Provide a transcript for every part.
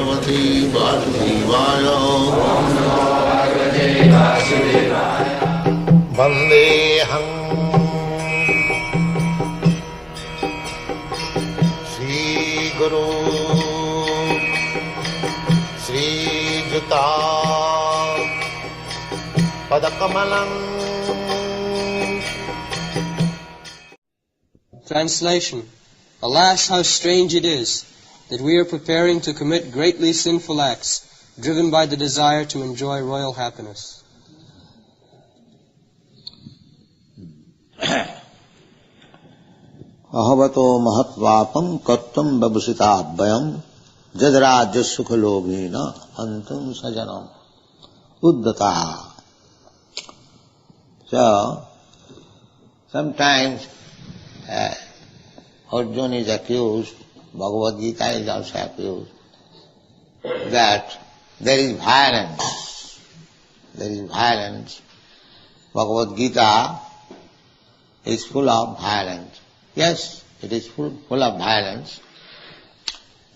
ભગવતી વાસુદેવાય વંદેહં શ્રી ગુરુ શ્રી જુતા પદકમલં Translation Alas, how strange it is that we are preparing to commit greatly sinful acts, driven by the desire to enjoy royal happiness. अहवतो महत्वापम कर्तम व्यवसिताभ्यम जदराज्य सुख लोभेन अंतम सजनम उद्धता So, sometimes uh, Arjuna is accused, Bhagavad Gita is also accused, that there is violence. There is violence. Bhagavad Gita is full of violence. Yes, it is full, full of violence,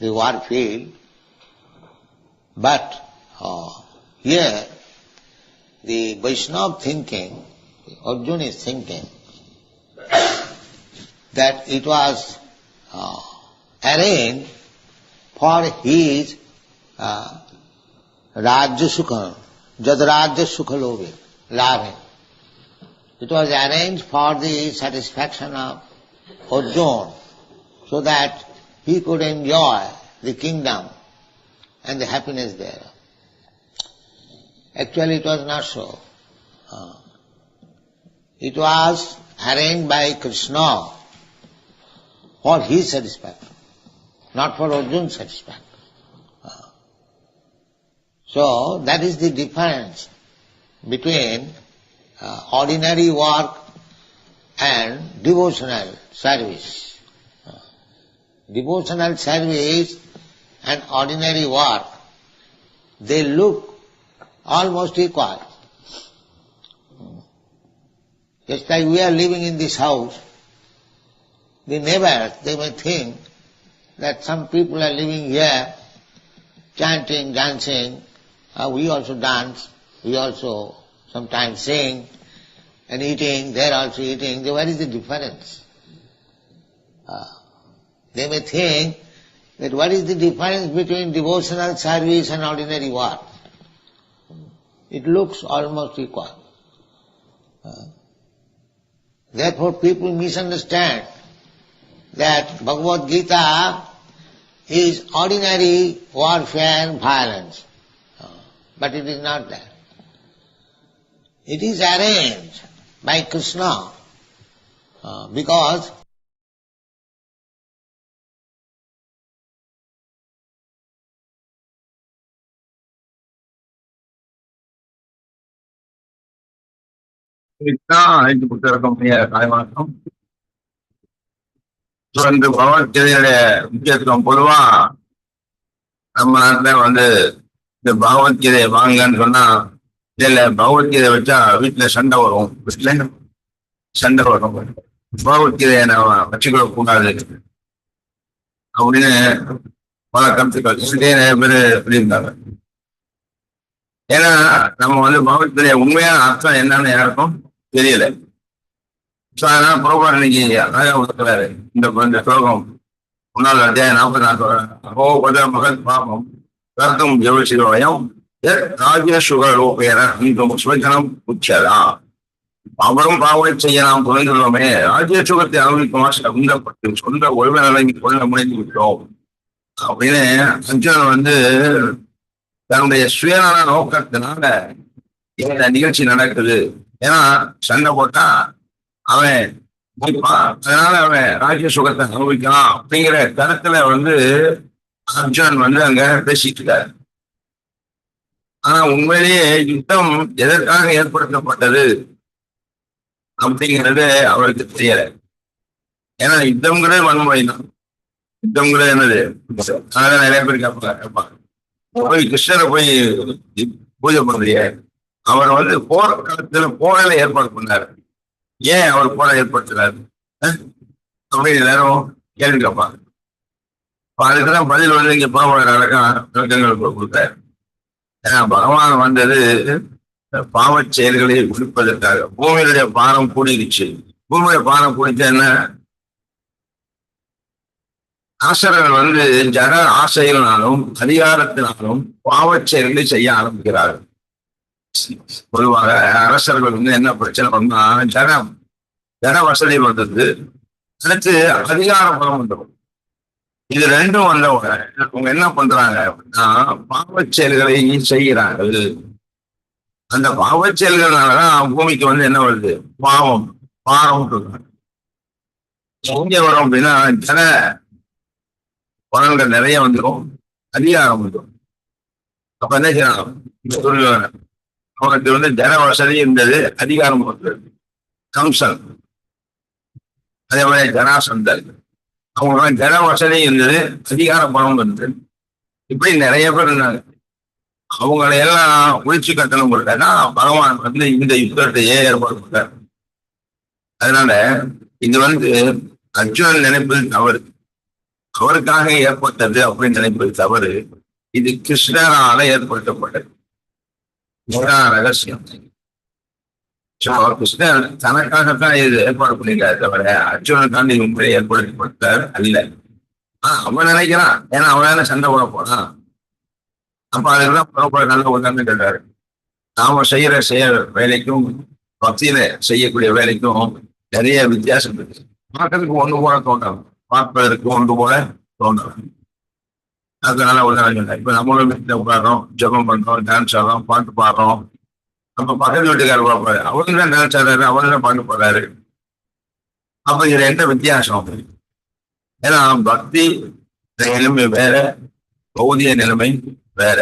the war field, but uh, here the Vaishnava thinking, Arjuna is thinking that it was uh, arranged for his uh, Rajya Sukha, Jad Rajya Sukha Lobe. It was arranged for the satisfaction of Arjuna so that he could enjoy the kingdom and the happiness there. Actually it was not so. Uh, it was arranged by Krishna for his satisfaction, not for Arjuna's satisfaction. Uh, so that is the difference between uh, ordinary work and devotional service. Uh, devotional service and ordinary work, they look almost equal. Just like we are living in this house, the neighbors, they may think that some people are living here, chanting, dancing, uh, we also dance, we also sometimes sing, and eating, they are also eating. What is the difference? Uh, they may think that what is the difference between devotional service and ordinary work? It looks almost equal. Uh, therefore people misunderstand that Bhagavad Gita is ordinary warfare and violence. But it is not that. It is arranged by Krishna uh, because so இந்த பகவத்கீதையுடைய முக்கியத்துவம் பொதுவா நம்ம நாட்டில் வந்து இந்த பகவத்கீதையை வாங்கன்னு சொன்னா இதுல பகவத்கீதை வச்சா வீட்டுல சண்டை வரும். வீட்டுல சண்டை வரும். பகவத்கீதையை நம்ம வச்சுக்கொள்ள கூடாது. அப்படின்னு பல கருத்துக்கள் இதே நிறைய பேர் சொல்லியிருந்தாங்க. ஏன்னா நம்ம வந்து பகவத்கீதைய உண்மையான அர்த்தம் என்னன்னு யாருக்கும் தெரியல. ஸோ அதனால இன்னைக்கு அழகா இந்த இந்த ஸ்லோகம். முன்னாள் அத்தியாயம் நாற்பத்தி நாற்பது அப்போ பத மகன் பாபம் கர்த்தம் ஜெவசிரோயம் ராஜ்ய சுகலோபேன இங்கும் சுவஜனம் உச்சதா. அவரும் பாவம் செய்ய நாம் குறைந்துள்ளோமே ராஜ்ய சுகத்தை அனுபவிக்கும் ஆசை சொந்த ஒழுங்கு நிலைமை கொள்ள முனைந்து விட்டோம். அப்படின்னு அர்ஜுனன் வந்து தன்னுடைய சுயநல நோக்கத்தினால இந்த நிகழ்ச்சி நடக்குது. ஏன்னா சண்டை போட்டா அவன் அதனால அவன் ராஜ்ய சுகத்தை அனுபவிக்கலாம் அப்படிங்கிற தரத்துல வந்து அர்ஜுன் வந்து அங்க பேசிட்டு இருக்காரு. ஆனா உண்மையிலேயே யுத்தம் எதற்காக ஏற்படுத்தப்பட்டது அப்படிங்கிறது அவருக்கு தெரியல. ஏன்னா யுத்தம்ங்கிறது வன்முறை தான் யுத்தம்ங்கிறது என்னது? அதனால நிறைய பேர் கேட்பாங்க கேட்பாங்க போய் கிருஷ்ணரை போய் பூஜை பண்றிய அவர் வந்து போர் காலத்துல போரில ஏற்பாடு பண்ணாரு. ஏன் அவர் போரை ஏற்படுத்துறாரு? அப்படின்னு எல்லாரும் கேள்வி கேட்பாங்க. அப்ப அதுக்குதான் பதில் வந்து இங்க புறப்பட அடக்கம் விளக்கங்கள் கொடுத்தாரு. ஏன்னா பகவான் வந்தது பாவச் செயல்களை ஒழிப்பதற்காக பூமியினுடைய பாரம் கூடிடுச்சு பூமியுடைய பாரம் கூடிச்சா என்ன? அரசர்கள் வந்து ஜன ஆசைகளினாலும் அதிகாரத்தினாலும் பாவச் செயல்களை செய்ய ஆரம்பிக்கிறார்கள். பொதுவாக அரசர்கள் வந்து என்ன பிரச்சனை பண்ணா ஜனம் ஜன வசதி வந்தது. அடுத்து அதிகார பலம் வந்துடும் இது ரெண்டும் வந்த அவங்க என்ன பண்றாங்க அப்படின்னா பாவச் செயல்களை செய்கிறார்கள். அந்த பாவச் செயல்கள்னாலதான் பூமிக்கு வந்து என்ன வருது? பாவம் பாரம் எங்க வரும் அப்படின்னா ஜன பலன்கள் நிறைய வந்துடும் அதிகாரம் வந்துடும் அப்ப என்ன செய்யணும் அவனுக்கு வந்து ஜன வசதி இருந்தது அதிகாரம் கம்சன். அதே மாதிரி ஜனாசந்தர் அவங்களுக்கு ஜன வசதி இருந்தது அதிகார பணம் இருந்தது இப்படி நிறைய பேர் இருந்தாங்க. அவங்களை எல்லாம் ஒழிச்சு கட்டணும் கொடுத்தா பகவான் வந்து இந்த யுத்தத்தையே ஏற்பாடு பண்ணார். அதனால இது வந்து அர்ஜுனன் நினைப்பது தவறு. அவருக்காக ஏற்பட்டது அப்படின்னு நினைப்பது தவறு. இது கிருஷ்ணரால ஏற்படுத்தப்பட்டது. இதுதான் ரகசியம். So, கிருஷ்ணர் தனக்காகத்தான் இது ஏற்பாடு பண்ணிருக்காரு தவிர அர்ஜுனனுக்காண்டி உண்மையை கொடுத்தார் அல்ல. ஆஹ் அவன் நினைக்கிறான். ஏன்னா அவனால சண்டை போட போறான். அப்ப அதுதான் புறப்பட நல்ல உதாரணம் கேட்டாரு. நாம செய்யற செயல் வேலைக்கும் பக்தியில செய்யக்கூடிய வேலைக்கும் நிறைய வித்தியாசம் இருக்கு. பார்க்கறதுக்கு ஒன்று போல தோன்றலாம். பார்ப்பதற்கு ஒன்று போல தோன்றலாம். அதனால உதாரணம் சொன்னேன் இப்ப நம்மளும் வீட்டுல உட்காடுறோம் ஜெபம் பண்றோம் டான்ஸ் ஆடுறோம் பாட்டு பாடுறோம். நம்ம பக்கத்து வீட்டுக்காரர் பார்ப்பாரு அவரு தான் டான்ஸ் ஆடுறாரு அவரு தான் பாட்டு பாடுறாரு. அப்ப இதுல என்ன வித்தியாசம் ஏன்னா பக்தி நிலைமை வேற பௌதிய நிலைமை வேற.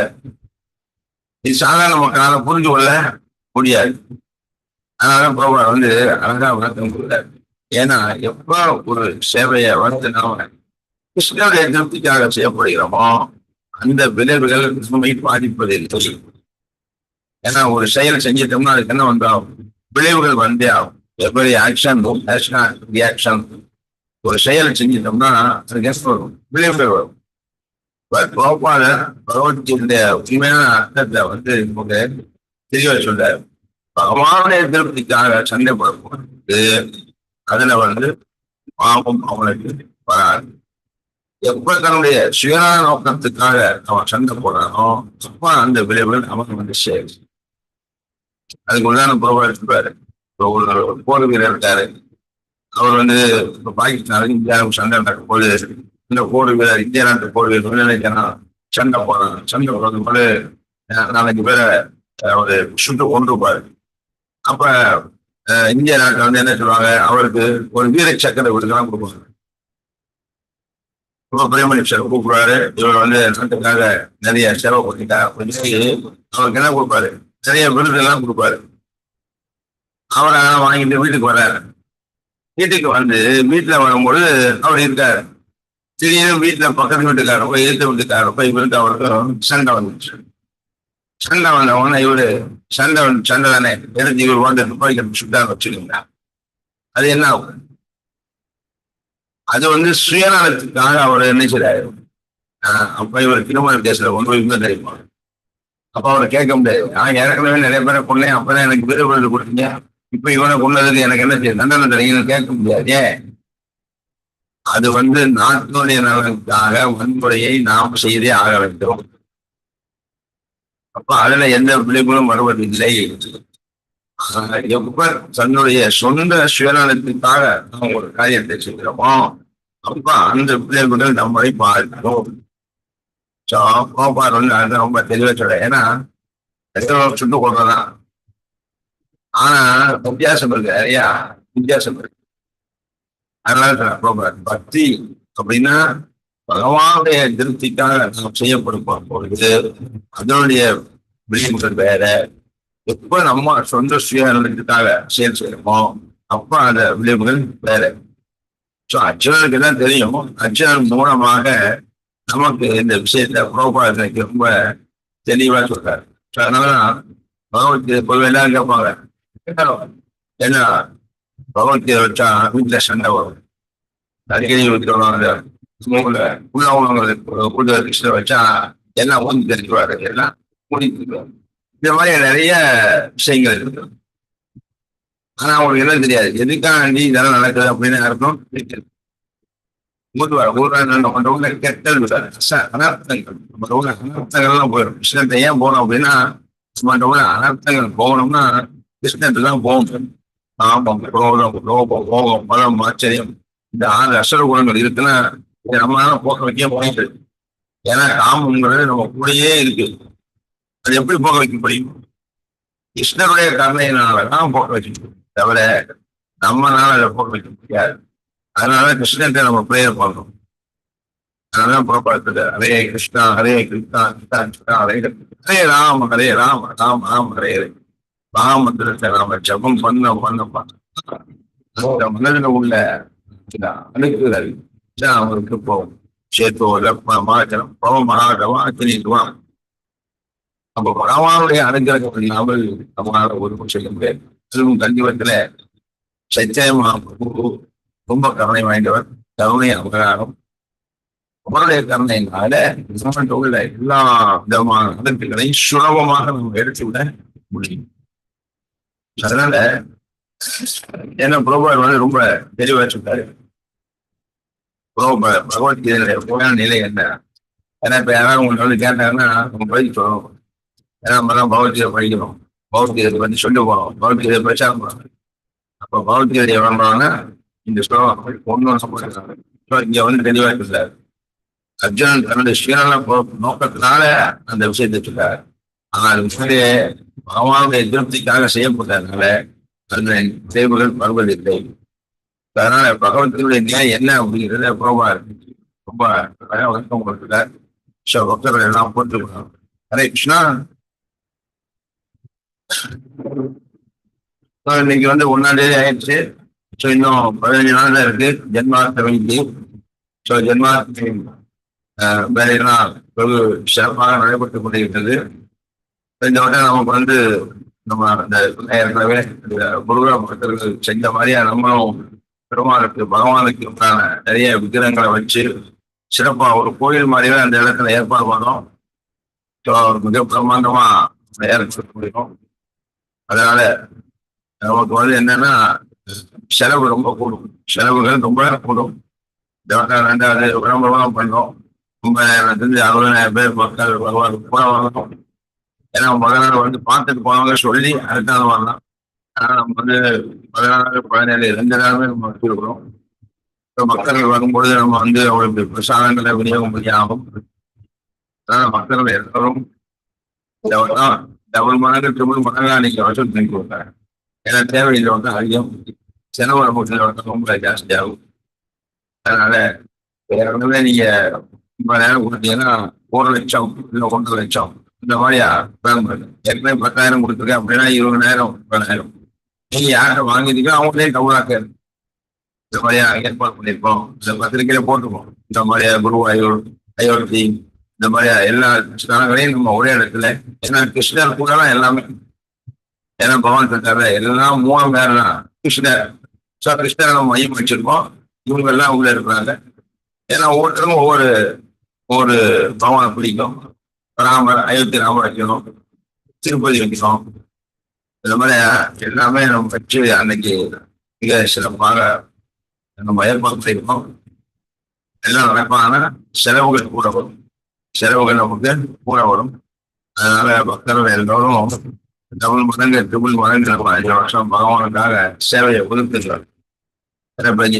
இது சாதாரண மக்களால புரிஞ்சு கொள்ள முடியாது. அதனால பிரபுவர் வந்து அழகா விளக்கம் கொடுத்தாரு. ஏன்னா எப்ப ஒரு சேவையை வந்து நாம கிருஷ்ணனுடைய திருப்திக்காக செய்யப்படுகிறோமோ அந்த விளைவுகள் நம்மை பாதிப்பதில்லை ஏன்னா ஒரு செயல் செஞ்சிட்டோம்னா அதுக்கு என்ன வந்தோம் விளைவுகள் வந்தே ஆகும். எவ்வளவு ஆக்ஷன் ரியாக்ஷன் ஒரு செயல் செஞ்சிட்டோம்னா அதுக்கு என்ன வரும்? விளைவுகள் வரும். கோபாலர் பகவத்கீதைய உண்மையான அர்த்தத்தை வந்து நமக்கு தெரிய சொல்றாரு. பகவானுடைய திருப்திக்காக சண்டை போடும்போது அதுல வந்து பாவம் அவனுக்கு வராது. எப்ப தன்னுடைய சுயநல நோக்கத்துக்காக அவன் சண்டை போடுறானோ அப்ப அந்த விளைவுகள் நமக்கு வந்து சேரும். அதுக்கு உதாரண எடுத்துப்பாரு. சொல்றாரு இப்போ ஒரு போர் வீரர் இருக்காரு. அவர் வந்து இப்ப பாகிஸ்தான் இந்தியாவுக்கு சண்டை நடக்கும் போது இந்த போர் வீரர் இந்திய நாட்டு போர் வீரர் நினைக்கிறான் சண்டை போறான் சண்டை போடுறது போது நாளைக்கு பேரை ஒரு சுட்டு கொண்டிருப்பாரு அப்ப அஹ், இந்திய நாட்டுல வந்து என்ன சொல்லுவாங்க? அவருக்கு ஒரு வீர சக்கரை விடுதலாம் கொடுப்பாங்க. ரொம்ப பிரேமணி சார் கூப்பிடுவாரு. இவர் வந்து நாட்டுக்காக நிறைய சேவை பண்ணிட்டா அப்படின்னு அவருக்கு என்ன கொடுப்பாரு? நிறைய விருது எல்லாம் கொடுப்பாரு. அவரை வாங்கிட்டு வீட்டுக்கு வர்றாரு. வீட்டுக்கு வந்து வீட்டுல வரும்போது அவர் இருக்காரு. திடீர்னு வீட்டுல பக்கத்து வீட்டுக்காரர் போய் எழுத்து வீட்டுக்காரர் போய் இவருக்கு அவருக்கு சண்டை வந்துச்சு. சண்டை வந்த உடனே இவரு சண்டை வந்து சண்டை தானே? எரிஞ்சு இவர் வந்து துப்பாக்கி சுட்டாங்க வச்சுக்கோங்க. அது என்ன ஆகும்? அது வந்து சுயநலத்துக்காக அவர் என்ன செய்றாரு? அப்ப இவர் திருமண கேஸ்ல ஒன்று போய் தெரியுமா? அப்ப அவரை கேட்க முடியாது. நான் ஏற்கனவே நிறைய பேரை கொண்டேன் அப்பதான் எனக்கு விருது விருது கொடுத்தீங்க. இப்ப இவனை கொண்டதுக்கு எனக்கு என்ன செய்ய தண்டனை தரீங்கன்னு கேட்க முடியாது. அது வந்து நாட்டினுடைய நலனுக்காக வன்முறையை நாம் செய்தே ஆக வேண்டும். அப்ப அதுல எந்த விளைவுகளும் வருவதில்லை. ஆஹ் எப்ப தன்னுடைய சொந்த சுயநலத்திற்காக நாம் ஒரு காரியத்தை செய்கிறோமோ அப்ப அந்த விளைவுகள் நம்மளை பாதிக்கும் ஸோ கோபால் வந்து அது ரொம்ப தெளிவா சொல்ற ஏன்னா எத்தனை சுட்டு கொள்றதான் ஆனா வித்தியாசம் இருக்கு நிறையா வித்தியாசம் இருக்கு. அதனால கோபால் பக்தி அப்படின்னா பகவானுடைய திருப்திக்காக நாம் செய்யப்படும் பொழுது அதனுடைய விளிம்புகள் வேற. எப்ப நம்ம சொந்த சுயநலத்துக்காக செயல் செய்யறோமோ அப்ப அந்த விளிம்புகள் வேற. ஸோ அர்ஜுனனுக்கு தான் தெரியும். அர்ஜுனன் மூலமாக நமக்கு இந்த விஷயத்த புரோபாதனைக்கு ரொம்ப தெளிவாக சொல்றாரு. ஸோ அதனால பகவத்கீதை பொதுவாக எல்லாரும் கேட்பாங்க. ஏன்னா பகவத்கீதை வச்சா வீட்டில் சண்டை வரும். அடிக்கடி வைக்கிறோம் அந்த உள்ள உள்ளவங்களுக்கு உள்ள கிருஷ்ணர் வச்சா எல்லாம் ஊதி தெரிஞ்சுவாரு எல்லாம் முடிஞ்சுக்குவாரு இந்த மாதிரி நிறைய விஷயங்கள் இருக்கு. ஆனா அவங்களுக்கு என்ன தெரியாது. எதுக்காக நீ இதெல்லாம் நடக்குது அப்படின்னு அர்த்தம் உள்ள அனர்த்தங்கள். நம்ம அனர்த்தங்கள்லாம் போயிடும். கிருஷ்ணத்தை ஏன் போகணும் அப்படின்னா அனர்த்தங்கள் போகணும்னா கிருஷ்ணத்துக்கு தான் போகணும். ஆமாம் குரோதம் லோபம் கோபம் பலம் ஆச்சரியம். இந்த ஆறு அசர குணங்கள் இருக்குன்னா இதை நம்மளால போக்க வைக்க முடியாது. ஏன்னா காமங்கிறது நம்ம கூடயே இருக்கு. அது எப்படி போக வைக்க முடியும்? கிருஷ்ணருடைய கருணையினாலதான் போக்க வைக்க முடியும். தவிர நம்மனால அதை போக்க வைக்க முடியாது. அதனால கிருஷ்ணன்ட்ட நம்ம பிரேயர் பண்ணணும் அதனால புறப்படுத்துது ஹரே கிருஷ்ணா ஹரே கிருஷ்ணா கிருஷ்ணா கிருஷ்ணா ஹரே ஹரே ராம ஹரே ராம ராம ராம ஹரே ஹரே. மகாமந்திரத்தை நாம ஜபம் பண்ண பண்ண பண்ண. மனதில் உள்ள அணுகுதல் அவருக்கு போகும். சேத்தோ லப்ம மாச்சரம் பவ மகாதவா அத்தினிடுவான் அப்ப பகவானுடைய அனுகிரகம் இல்லாமல் நம்மளால ஒரு செய்ய முடியாது. அதுவும் கண்டிவத்துல சச்சயமா ரொம்ப கருணை வாய்ந்தவர் கருணை அபகாரம் அவருடைய கருணையினால நம்மகிட்ட உள்ள எல்லா விதமான அதற்களையும் சுலபமாக நம்ம எடுத்து விட முடியும். அதனால என்ன புரோபார் வந்து ரொம்ப தெளிவா சொல்றாரு. புரோப பகவத்கீதையில போயான நிலை என்ன? ஏன்னா இப்ப யாராவது உங்களுக்கு வந்து கேட்டாங்கன்னா நம்ம பதில் சொல்லணும். ஏன்னா நம்ம தான் பகவத்கீதை படிக்கணும். பௌத்திகத்தை பத்தி சொல்லி போகணும் பௌத்திகத்தை பிரச்சாரம் பண்ணணும் அப்ப பௌத்திகத்தை வேண்டாம்னா இந்த ஸ்லோகம் ஒன்றும் இங்க வந்து தெளிவாக இருக்கிறார் அர்ஜுனன் தன்னுடைய ஸ்ரீநல நோக்கத்தினால அந்த விஷயத்தை சொல்றார். ஆனால் உண்மையிலே பகவானுடைய திருப்திக்காக செய்யப்பட்டதுனால அந்த தேர்வுகள் வருவதில்லை. அதனால பகவத்தினுடைய நியாயம் என்ன அப்படிங்கிறத புறமா இருக்கு ரொம்ப வருத்தம் கொடுத்துட்டார். ஸோ பக்தர்கள் எல்லாம் போட்டுக்கணும் ஹரே கிருஷ்ணா. இன்னைக்கு வந்து ஒன்னாம் தேதி ஆயிடுச்சு. ஸோ இன்னும் பதினஞ்சு நாள் தான் இருக்கு ஜென்மாஷ்டமிக்கு ஸோ ஜென்மாஷ்டமி வேலையெல்லாம் வெகு சிறப்பாக நடைபெற்றுக் கொண்டிருக்கிறது. இந்த வட்டம் நமக்கு வந்து நம்ம இந்த ஏற்கனவே இந்த முருகா பக்தர்கள் செஞ்ச மாதிரியா நம்மளும் பெருமாளுக்கு பகவானுக்கு உண்டான நிறைய விக்கிரங்களை வச்சு சிறப்பாக ஒரு கோயில் மாதிரியே அந்த இடத்துல ஏற்பாடு பண்ணோம். ஸோ மிக பிரமாண்டமாக ஏற்படுத்த முடியும். அதனால நமக்கு வந்து என்னன்னா செலவு ரொம்ப கூடும். செலவுகள் ரொம்ப கூடும். இந்த ரெண்டாவது விளம்பரம் பண்ணோம். ரொம்ப தெரிஞ்சு அறுபதாயிரம் பேர் மக்கள் வருவாங்க கூட வரணும். ஏன்னா முதல் நாள் வந்து பார்த்துட்டு போனவங்க சொல்லி அடுத்த நாள் வரலாம். ஆனால் நம்ம வந்து பதினாறு பதினேழு ரெண்டு நாளுமே நம்ம வச்சிருக்கிறோம். மக்கள் வரும்பொழுது நம்ம வந்து அவங்களுக்கு பிரசாதங்களை விநியோகம் முடியாமல் அதனால மக்கள் எல்லாரும் டபுள் மடங்கு ட்ரிபிள் மடங்கா நீங்க வசூல் பண்ணி கொடுத்தாங்க. ஏன்னா தேவையில்லை வந்து அதிகம். செலவு நமக்கு வந்து ரொம்ப ஜாஸ்தியாகும் அதனால ஏற்கனவே நீங்க நேரம் கொடுத்தீங்கன்னா ஒரு லட்சம் இல்லை ஒன்றரை லட்சம் இந்த மாதிரியா பிளான் பண்ணுங்க ஏற்கனவே பத்தாயிரம் கொடுத்துருக்கேன் அப்படின்னா இருபதாயிரம் முப்பதாயிரம் நீங்க யார்கிட்ட வாங்கிட்டீங்களோ அவங்களே கவுராக்க இந்த மாதிரியா ஏற்பாடு பண்ணியிருக்கோம். இந்த பத்திரிக்கையில போட்டிருக்கோம். இந்த மாதிரியா குருவாயூர் அயோத்தி இந்த மாதிரியா எல்லா ஸ்தானங்களையும் நம்ம ஒரே இடத்துல. ஏன்னா கிருஷ்ணர் கூட தான் எல்லாமே. ஏன்னா பகவான் சொல்றாரு எல்லாம் மூலம் வேற தான் கிருஷ்ணர். ஸோ கிருஷ்ணரை நம்ம மையம் வச்சிருக்கோம். இவங்க எல்லாம் உள்ள இருக்கிறாங்க. ஏன்னா ஒவ்வொருத்தரும் ஒவ்வொரு ஒவ்வொரு பகவானை பிடிக்கும். ராமர் அயோத்தி ராமர் வைக்கணும். திருப்பதி வைக்கணும். இந்த மாதிரி எல்லாமே நம்ம வச்சு அன்னைக்கு மிக சிறப்பாக நம்ம ஏற்பாடு செய்யணும். எல்லாம் நடப்பான செலவுகள் கூட வரும் செலவுகள் நமக்கு கூட வரும். அதனால பக்தர்கள் எல்லோரும் டபுள் மடங்கு ட்ரிபிள் மடங்கு நம்ம அஞ்சு வருஷம் பகவானுக்காக சேவையை ஒதுக்குகிறார்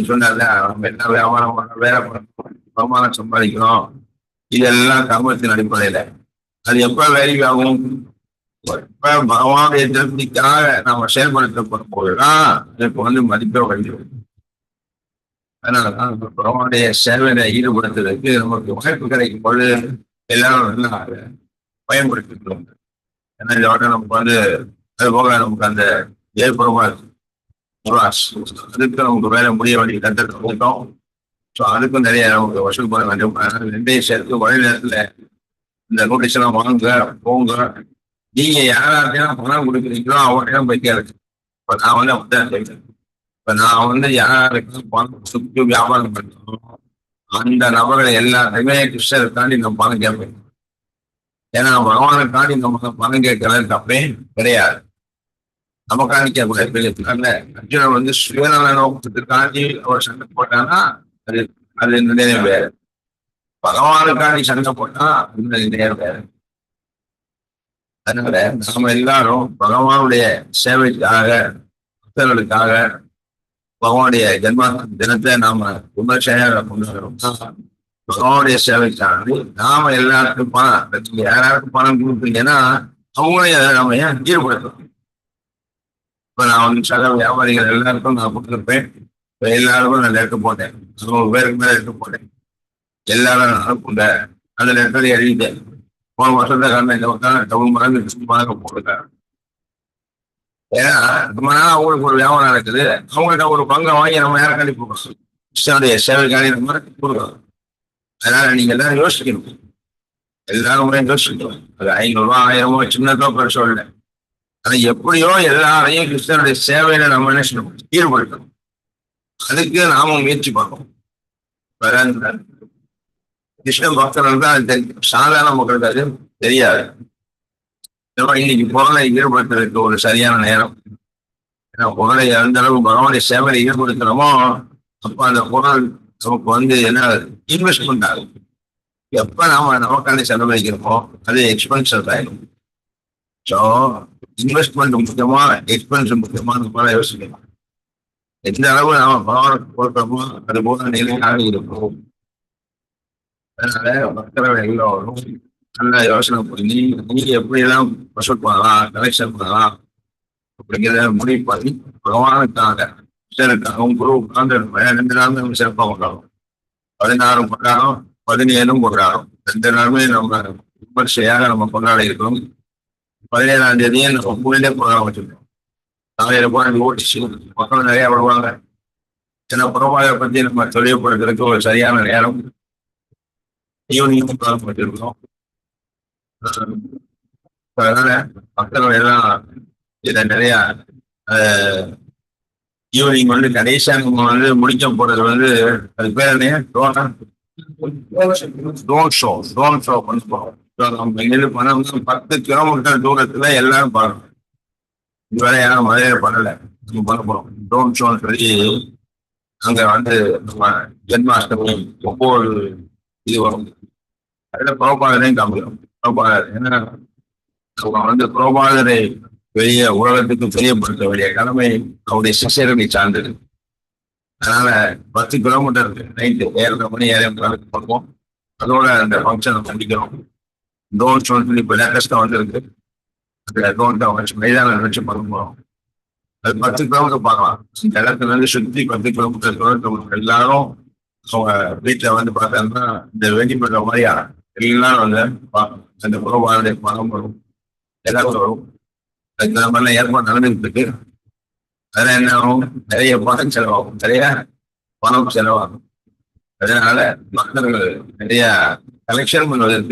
சொன்னால நம்ம என்ன வியாபாரம் பண்ண வேலை பண்ணணும் வருமானம் சம்பாதிக்கணும் இதெல்லாம் கர்மத்தின் அடிப்படையில. அது எப்ப வேலைக்கு ஆகும்? எப்ப பகவானுடைய திருப்திக்காக நாம செயல்படுத்தப்படும் போதுதான் அதுக்கு வந்து மதிப்பே வருகிறது அதனாலதான் பகவானுடைய சேவையில ஈடுபடுத்துறதுக்கு நமக்கு வாய்ப்பு கிடைக்கும் பொழுது எல்லாரும் நல்லா பயன்படுத்திக்கிறோம் ஏன்னா இந்த வாட்டம் நமக்கு வந்து அது போக நமக்கு அந்த ஏற்புறமா அதுக்கு நமக்கு வேலை முடிய வேண்டிய கட்டத்தை கொடுத்தோம் ஸோ அதுக்கும் நிறைய நமக்கு வசூல் பண்ண வேண்டும். அதனால ரெண்டையும் சேர்த்து ஒரே நேரத்தில் இந்த நோட்டீஸ் எல்லாம் வாங்க போங்க. நீங்க யாராருக்கெல்லாம் பணம் கொடுக்குறீங்களோ அவர்கிட்ட போய் கேளுங்க. இப்போ நான் வந்து அப்படிதான் செய்வேன் இப்ப நான் வந்து யாருக்கு பணம் கொடுத்து வியாபாரம் பண்ணணும்? அந்த நபர்களை எல்லாத்தையுமே கிருஷ்ணரை தாண்டி நம்ம பணம் கேட்பேன். ஏன்னா பகவானை தாண்டி நம்ம பணம் கேட்கறது தப்பே கிடையாது. நமக்காண்டி கேட்கக்கூடாது அல்ல அர்ஜுனன் வந்து சுயநல நோக்கத்துக்கு தாண்டி அவர் சண்டை போட்டான்னா அது அது நிலைய வேறு. பகவானுக்காண்டி சண்டை போட்டா அந்த நிலைய வேறு. அதனால நாம எல்லாரும் பகவானுடைய சேவைக்காக பக்தர்களுக்காக பகவானுடைய ஜென்மாஷ்டமி தினத்தை நாம விமர்சையாக கொண்டாடுறோம் பகவானுடைய சேவைக்காக நாம எல்லாருக்கும் பணம் யாராருக்கும் பணம் கொடுத்தீங்கன்னா அவங்களையும் நாம ஏன் ஈடுபடுத்தணும் இப்ப நான் வந்து சக வியாபாரிகள் எல்லாருக்கும் நான் கொடுத்துருப்பேன். இப்ப எல்லாருக்கும் நான் லெட்டர் போட்டேன். நூறு பேருக்கு மேல லெட்டர் போட்டேன். எல்லாரும் அனுப்புங்க அந்த லெட்டரை எழுதிட்டேன். போன வருஷத்தை காரணம் இந்த வருஷம் டபுள் மடங்கு போட்டுக்காரு போட்டுருக்காங்க ஏன்னா ரொம்ப நாள் அவங்களுக்கு ஒரு வியாபாரம் நடக்குது. அவங்கள்ட்ட ஒரு பங்கை வாங்கி நம்ம யாருக்காண்டி கொடுக்கணும் கிருஷ்ணனுடைய சேவைக்காண்டி நம்ம கொடுக்கணும்? அதனால நீங்க எல்லாரும் யோசிக்கணும். எல்லாரும் யோசிக்கணும். அது ஐநூறு ரூபா ரூபாய் சின்னதோ பெருசோ இல்லை ஆனா எப்படியோ எல்லாரையும் கிருஷ்ணனுடைய சேவையில நம்ம என்ன செய்யணும்? ஈடுபடுத்தணும். அதுக்கு நாம முயற்சி பார்க்கணும் கிருஷ்ண பக்தர்கள் தான் அது தெரியும். சாதாரண மக்களுக்கு அது தெரியாது. இன்னைக்கு பொருளை ஈடுபடுத்துறதுக்கு ஒரு சரியான நேரம். ஏன்னா பொருளை எந்த அளவு பகவானுடைய சேவையை ஈடுபடுத்துறோமோ அப்போ அந்த பொருள் நமக்கு வந்து என்ன இன்வெஸ்ட்மெண்ட் ஆகும். எப்ப நாம நமக்காண்டி செலவழிக்கிறோமோ அது எக்ஸ்பென்சிவ் ஆகும் ஸோ இன்வெஸ்ட்மெண்ட் முக்கியமா எக்ஸ்பென்ஸ் முக்கியமான போல யோசிக்கணும் எந்த அளவு நாம பகவானுக்கு கொடுக்குறோமோ அது போல நிலையாக இருக்கும். அதனால பக்தர்கள் எல்லோரும் நல்லா யோசனை பண்ணி நீங்க எப்படியெல்லாம் வசூல் பண்ணலாம் கலெக்ஷன் பண்ணலாம் அப்படிங்கிறத முடிவு பண்ணி பகவானுக்காக குரு உக்காந்து ரெண்டு நாளுமே சிறப்பாக கொண்டாடும் பதினாறும் கொண்டாடும் பதினேழும் கொண்டாடும் ரெண்டு நாளுமே நம்ம விமர்சையாக நம்ம கொண்டாட இருக்கிறோம் பதினேழாம் தேதியே நம்ம புள்ளிலே ப்ரோக்ராம் வச்சிருக்கோம். காலையில போன ஓட்டிச்சு மக்கள் நிறைய வருவாங்க. சின்ன புறமாக பற்றி நம்ம தெளிவுபடுத்துறதுக்கு ஒரு சரியான நேரம் ஈவினிங் ப்ரோக்ராம் வச்சிருக்கோம். அதனால மக்கள் எல்லாம் இதை நிறைய ஈவினிங் வந்து கடைசியா வந்து முடிக்க போறது வந்து அது பேர் என்ன? ட்ரோன் ஷோ ட்ரோன் ஷோ பண்ண போறோம் நம்ம இங்கிருந்து வந்து பத்து கிலோமீட்டர் தூரத்துல எல்லாரும் பார்க்கணும் இதுவரை யாரும் மழையில பண்ணல நம்ம பண்ண போறோம். ட்ரோன் ஷோன்னு சொல்லி அங்க வந்து நம்ம ஜென்மாஷ்டமி ஒவ்வொரு இது வரும். அதில் புரோபாதனையும் காமிக்கிறோம். புரோபாதர் அவங்க வந்து புரோபாதரை வெளியே உலகத்துக்கு தெரியப்படுத்த வேண்டிய கடமை அவருடைய சிஷியர்களை சார்ந்தது. அதனால பத்து கிலோமீட்டர் நைட்டு ஏழரை மணி ஏழை காலத்துக்கு பண்ணுவோம் அதோட அந்த ஃபங்க்ஷனை முடிக்கிறோம். ட்ரோன் ஷோ சொல்லி இப்போ லேட்டஸ்டாக வந்திருக்கு. அந்த ட்ரோன் வச்சு மைதானம் வச்சு பார்க்க போகிறோம் அது பத்து கிலோமீட்டர் பார்க்கலாம். இந்த இடத்துல இருந்து சுற்றி பத்து கிலோமீட்டர் தூரத்தில் எல்லாரும் அவங்க வீட்டில் வந்து பார்த்தாங்கன்னா இந்த வெடிப்பட்ட மாதிரியா எல்லாரும் வந்து அந்த புறவாளுடைய பணம் வரும் எல்லாரும் வரும். அதுக்கு இந்த மாதிரிலாம் ஏற்பாடு நடந்துகிட்டு இருக்கு. அதெல்லாம் என்ன ஆகும் நிறைய பணம் செலவாகும். நிறைய பணம் செலவாகும். அதனால மக்கள் நிறைய கலெக்ஷன் பண்ணுவதற்கு